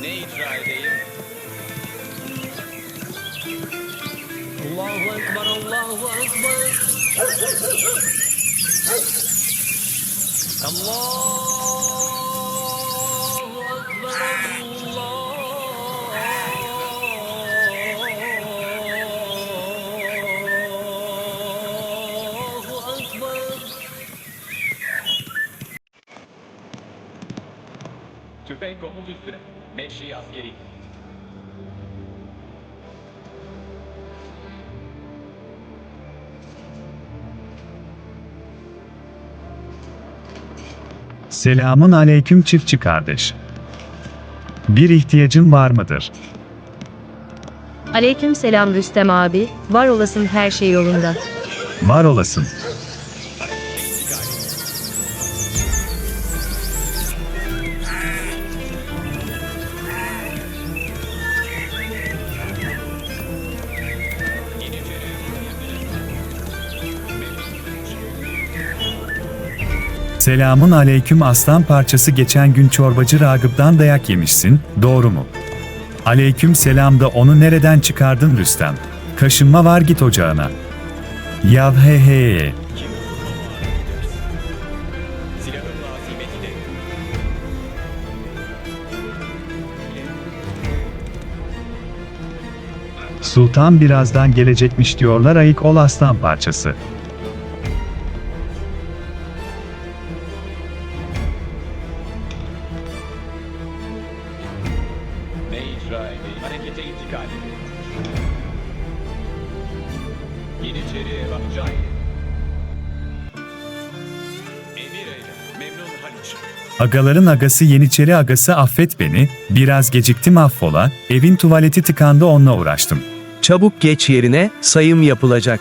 Ne icra edeyim? Allahu Ekber, Allahu Ekber. Allahu Ekber, Tüfek omuz üstüne. Meşri askeri. Selamun aleyküm çiftçi kardeş. Bir ihtiyacın var mıdır? Aleyküm selam Rüstem abi, var olasın her şey yolunda. Var olasın. Selamun aleyküm aslan parçası geçen gün çorbacı Ragıp'tan dayak yemişsin, doğru mu? Aleyküm selam da onu nereden çıkardın Rüstem? Kaşınma var git ocağına. Yav he he. De. Sultan birazdan gelecekmiş diyorlar ayık ol aslan parçası. Edeyim? Harekete intikal eyle. Memnun Haliç. Agaların agası Yeniçeri agası affet beni, biraz geciktim affola, evin tuvaleti tıkandı onunla uğraştım. Çabuk geç yerine, sayım yapılacak.